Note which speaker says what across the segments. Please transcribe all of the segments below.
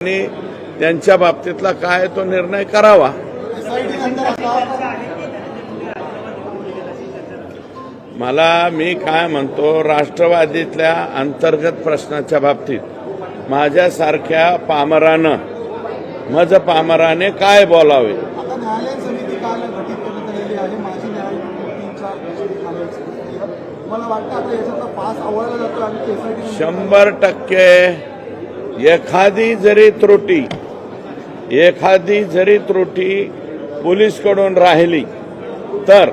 Speaker 1: त्यांनी त्यांच्या बाबतीतला काय तो निर्णय करावा. मला मी काय म्हणतो राष्ट्रवादीतल्या अंतर्गत प्रश्नाच्या बाबतीत माझ्यासारख्या पामरानं मज पामराने काय बोलावे?
Speaker 2: आणि
Speaker 1: शंभर टक्के एखादी जरी त्रुटी एखादी जरी त्रुटी पोलीसकडून राहिली तर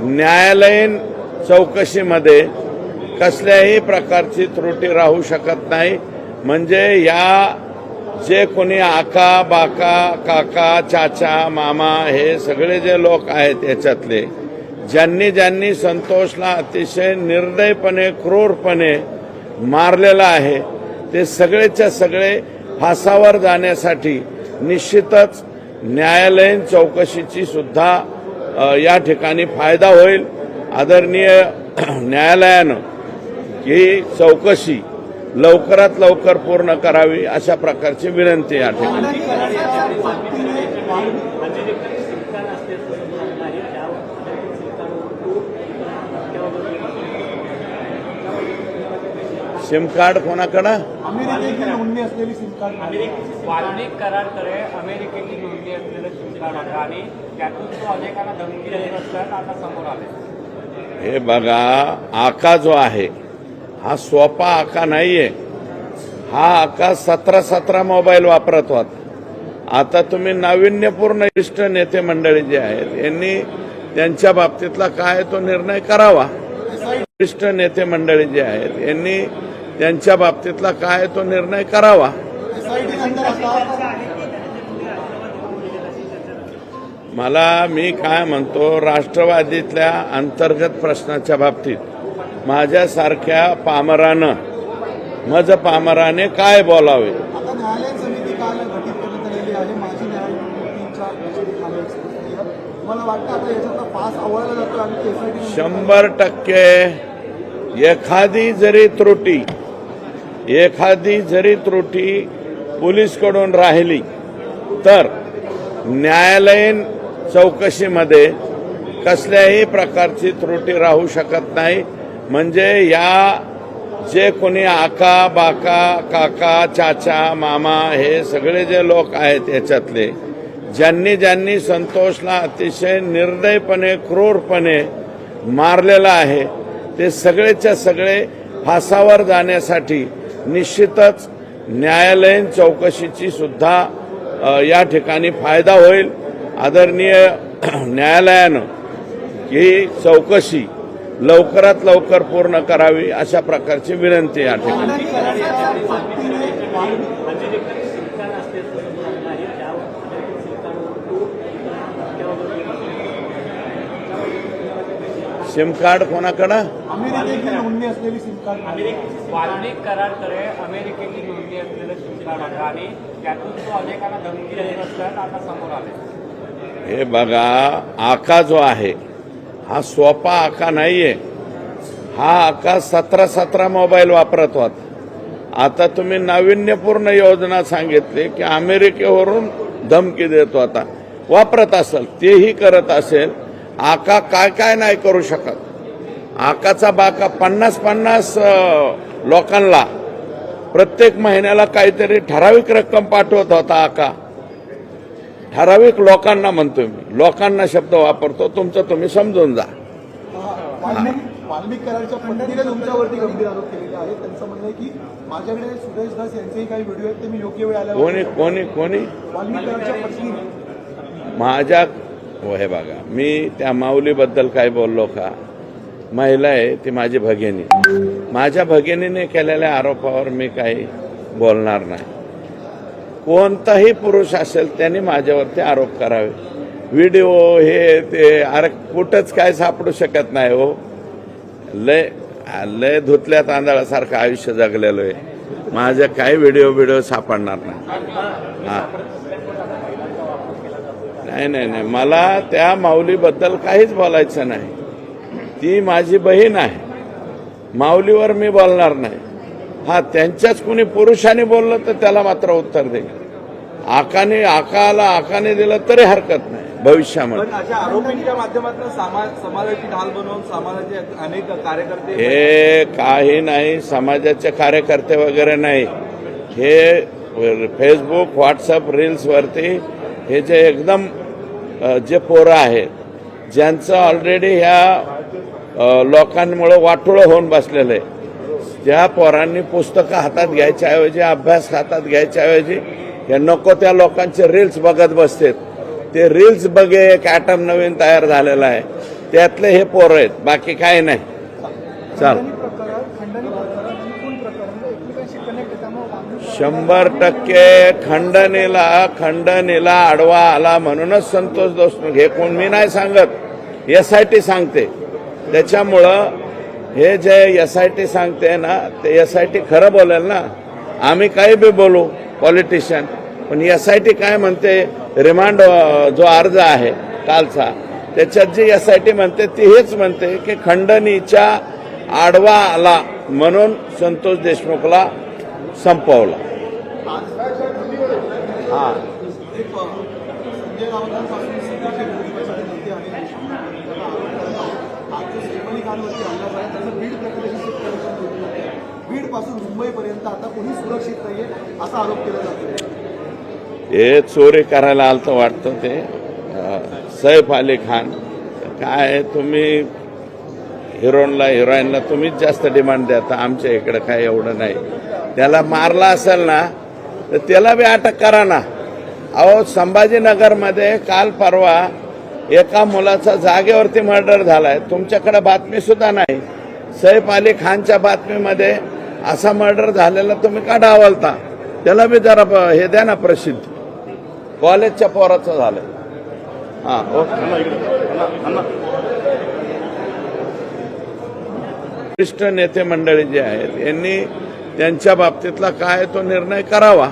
Speaker 1: न्यायालयीन चौकशीमध्ये कसल्याही प्रकारची त्रुटी राहू शकत नाही. म्हणजे या जे कोणी आका बाका काका चाचा मामा हे सगळे जे लोक आहेत याच्यातले ज्यांनी ज्यांनी संतोषला अतिशय निर्दयपणे क्रूरपणे मारलेला आहे ते सगळेच्या सगळे फासावर जाण्यासाठी निश्चितच न्यायालयीन चौकशीची सुद्धा या ठिकाणी फायदा होईल. आदरणीय न्यायालयानं ही चौकशी लवकरात लवकर पूर्ण करावी अशा प्रकारची विनंती या ठिकाणी सिम कार्ड कोणाकडं
Speaker 2: अमेरिकेची नोंदणी असलेली सिम कार्ड
Speaker 3: वाल्मिक करारकडे अमेरिकेची नोंदणी असलेलं सिम कार्ड होतं आणि त्यातून तो अनेकांना धमकी देत असताना आता समोर आले.
Speaker 1: हे बघा आका जो आहे हा सोपा आका नाहीये. हा आका सतरा सतरा मोबाईल वापरत होता आता तुम्ही नाविन्यपूर्ण इष्ट नेते मंडळी जे आहेत यांनी त्यांच्या बाबतीतला काय तो निर्णय करावा. इष्ट नेते मंडळी जे आहेत यांनी त्यांच्या बाबतीतला काय तो निर्णय करावा. मला मी काय म्हणतो राष्ट्रवादीतल्या अंतर्गत प्रश्नाच्या बाबतीत माझ्यासारख्या पामरानं मज पामराने काय बोलावे? शंभर टक्के एखादी जरी त्रुटी एखादी जरी त्रुटी पोलीसकडून राहिली तर न्यायालयीन चौकशीमध्ये कसल्याही प्रकारची त्रुटी राहू शकत नाही. म्हणजे या जे कोणी आका बाका काका चाचा मामा हे सगळे जे लोक आहेत याच्यातले ज्यांनी ज्यांनी संतोषला अतिशय निर्दयपणे क्रूरपणे मारलेला आहे ते सगळेच्या सगळे फासावर जाण्यासाठी निश्चितच न्यायालयीन चौकशीची सुद्धा या ठिकाणी फायदा होईल आदरणीय न्यायालयानं ही चौकशी लवकरात लवकर पूर्ण करावी अशा प्रकारची विनंती या ठिकाणी सिम कार्ड कोणाकडं
Speaker 2: अमेरिकेची नोंदणी असलेली सिम कार्ड
Speaker 3: वाल्मिक करारकडे अमेरिकेची नोंदणी असलेलं सिम कार्ड होतं आणि त्यातून तो अनेकांना धमकी देत असताना आता समोर आले.
Speaker 1: हे बघा आका जो आहे हा सोपा आका नाहीये. हा आका सतरा सतरा मोबाईल वापरत होता. आता तुम्ही नाविन्यपूर्ण योजना सांगितली की अमेरिकेवरून धमकी देत होता. वापरत असेल तेही करत असेल आका काय काय नाही करू शकत. आकाचा बाका पन्नास पन्नास लोकांना प्रत्येक महिन्याला काहीतरी ठराविक रक्कम पाठवत होता आका. ठराविक लोकांना म्हणतो मी. लोकांना शब्द वापरतो. तुमचं तुम्ही समजून जा.
Speaker 2: वाल्मिक वाल्मिक करारच्या पत्नीने तुमच्यावरती गंभीर आरोप केलेले आहेत. त्यांचं म्हणणं आहे की माझ्याकडे सुरेश दास यांचेही काही व्हिडिओ आहेत ते मी योग्य वेळ आल्यावर
Speaker 1: कोणी कोणी? कोणी
Speaker 2: पत्नीने
Speaker 1: माझ्या हो हे बघा. मी त्या माऊलीबद्दल काय बोललो का? महिला आहे ती माझी भगिनी. माझ्या भगिनीने केलेल्या आरोपावर मी काही बोलणार नाही. कोणताही पुरुष असेल त्यांनी माझ्यावरती आरोप करावे. व्हिडिओ हे ते अरे कुठंच काय सापडू शकत नाही हो. लय लय धुतल्या तांदळासारखं आयुष्य जगलेलो आहे. माझं काही व्हिडिओ व्हिडिओ सापडणार नाही. हा. नाही नाही नाही. मला त्या माऊलीबद्दल काहीच बोलायचं नाही. ती माझी बहीण आहे. माऊलीवर मी बोलणार नाही. हा त्यांच्याच कुणी पुरुषाने बोललं तर त्याला मात्र उत्तर देईल. आकाने आकाला आकाने दिलं तरी हरकत नाही भविष्यामध्ये.
Speaker 4: आरोपींच्या माध्यमातून समाज समाजाची ढाल बनवून समाजाचे अनेक कार्यकर्ते
Speaker 1: हे काही नाही समाजाचे कार्यकर्ते वगैरे नाही. हे फेसबुक व्हॉट्सअप रील्सवरती हे जे एकदम जे पोरं आहेत ज्यांचं ऑलरेडी ह्या लोकांमुळं वाटोळं होऊन बसलेलं आहे. ज्या पोरांनी पुस्तकं हातात घ्यायच्याऐवजी अभ्यास हातात घ्यायच्याऐवजी हे नको त्या लोकांचे रील्स बघत बसतात. ते रील्स बघे एक ॲटम नवीन तयार झालेला आहे. त्यातले हे पोरं आहेत बाकी काही नाही. चाल. शंभर टक्के खंडनेला खंडनेला आडवा आला म्हणूनच संतोष देशमुख हे कोण मी नाही सांगत. एस आय टी सांगते. त्याच्यामुळं हे जे एस आय टी सांगते ना ते एस आय टी खरं बोलेल ना. आम्ही काही बी बोलू पॉलिटिशियन पण एस आय टी काय म्हणते रिमांड जो अर्ज आहे कालचा त्याच्यात जी एस आय टी म्हणते ती हेच म्हणते की खंडणीच्या आडवा आला म्हणून संतोष देशमुखला संपवलं हे चोरी करायला आलं तर वाटतं ते. सैफ अली खान. काय तुम्ही हिरोनला हिरोईनला तुम्हीच जास्त डिमांड द्या आमच्या इकडं काय एवढं नाही. त्याला मारला असेल ना तर त्याला बी अटक करा ना. अहो संभाजीनगरमध्ये काल परवा एका मुलाचा जागेवरती मर्डर झालाय. तुमच्याकडे बातमी सुद्धा नाही. सैफ अली खानच्या बातमीमध्ये असा मर्डर झालेला तुम्ही का डावलता? त्याला बी जरा हे द्या ना प्रसिद्ध. कॉलेजच्या पोराचं झालं हा ओके. वरिष्ठ नेते मंडळी जे आहेत यांनी त्यांच्या बाबतीतला काय तो निर्णय करावा.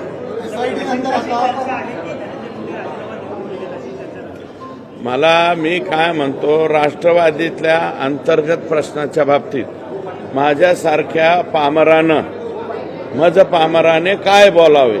Speaker 1: मला मी काय म्हणतो राष्ट्रवादीतल्या अंतर्गत प्रश्नाच्या बाबतीत माझ्यासारख्या पामरानं मज पामराने काय बोलावे?